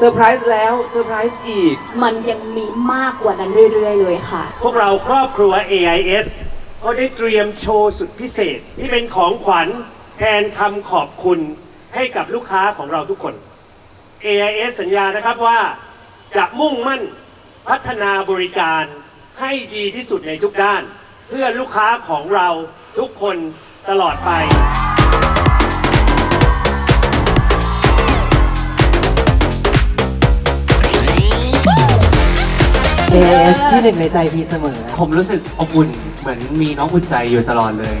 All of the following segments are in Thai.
เซอร์ไพรส์แล้วเซอร์ไพรส์อีก มันยังมีมากกว่านั้นเรื่อยๆ เลยค่ะ พวกเราครอบครัว AIS ก็ได้เตรียมโชว์สุดพิเศษ ที่เป็นของขวัญแทนคำขอบคุณให้กับลูกค้าของเราทุกคน AIS สัญญานะครับว่าจะมุ่งมั่นพัฒนาบริการให้ดีที่สุดในทุกด้าน เพื่อลูกค้าของเราทุกคนตลอดไป AS ที่หนึ่งในใจพีเสมอ ผมรู้สึกอบอุ่นเหมือนมีน้องอุ่นใจอยู่ตลอดเลย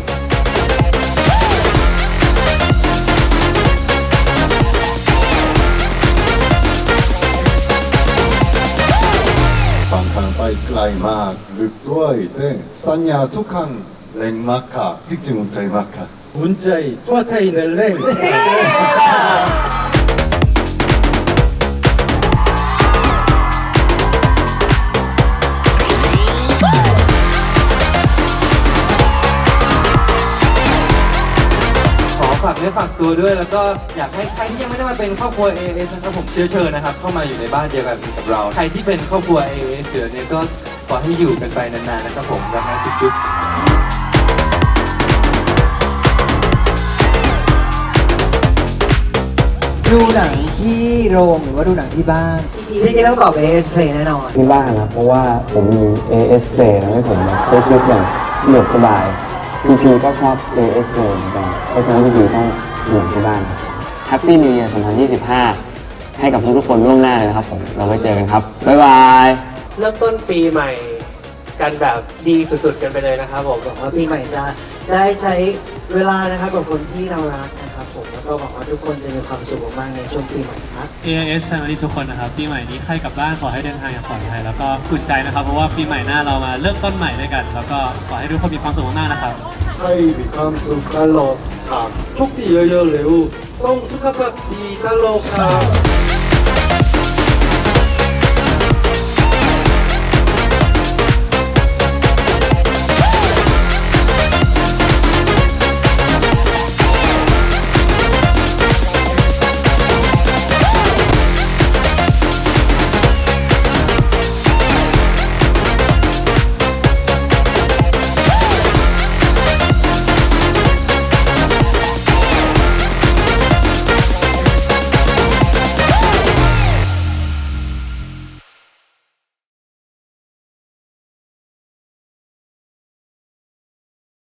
บางครั้งไปไกลมากลึกด้วยแต่สัญญาทุกครั้งแรงมากค่ะจริงๆอุ่นใจมากค่ะ 문자이 투아타이는 랭 เนื้อฝากตัวด้วย แล้วก็อยากให้ใครที่ยังไม่ได้มาเป็นครอบครัว AAS นะครับผมเชื้อเชิญนะครับเข้ามาอยู่ในบ้านเดียวกันกับเรา ใครที่เป็นครอบครัว AAS เดี๋ยวนี้ก็ขอให้อยู่กันไปนานๆนะครับผมรักนะจุ๊บๆดูหนังที่โรงหรือว่าดูหนังที่บ้าน พี่กิ๊กต้องตอบ AS Play แน่นอน ที่บ้านครับเพราะว่าผมมี AS Play ทำให้ผมแบบใช้ชีวิตอย่างสะดวกสบาย PP ก็ชอบ AS Play เหมือนกัน เพราะฉะนั้น PP ต้องอยู่ที่บ้านครับ Happy New Year 2025 ให้กับทุกๆคนล่วงหน้าเลยนะครับผม เราไว้เจอกันครับ บ๊ายบาย เริ่มต้นปีใหม่ กันแบบดีสุดๆ กันไปเลยนะครับผมหวังว่าปีใหม่จะได้ใช้ เวลานะครับกับคนที่เรารักนะครับผมแล้วก็บอกว่าทุกคนจะมีความสุขมากในช่วงปีใหม่ครับ AIS Family ทุกคนนะครับปีใหม่นี้ใครกลับบ้านขอให้เดินทางอย่างปลอดภัยแล้วก็ขุ่นใจนะครับ เพราะว่าปีใหม่หน้าเรามาเริ่มต้นใหม่ด้วยกัน แล้วก็ขอให้ทุกคนมีความสุขมากนะครับ ให้มีความสุขตลอดครับโชคดีเยอะๆเร็วต้องสุขภาพดีตลอดครับ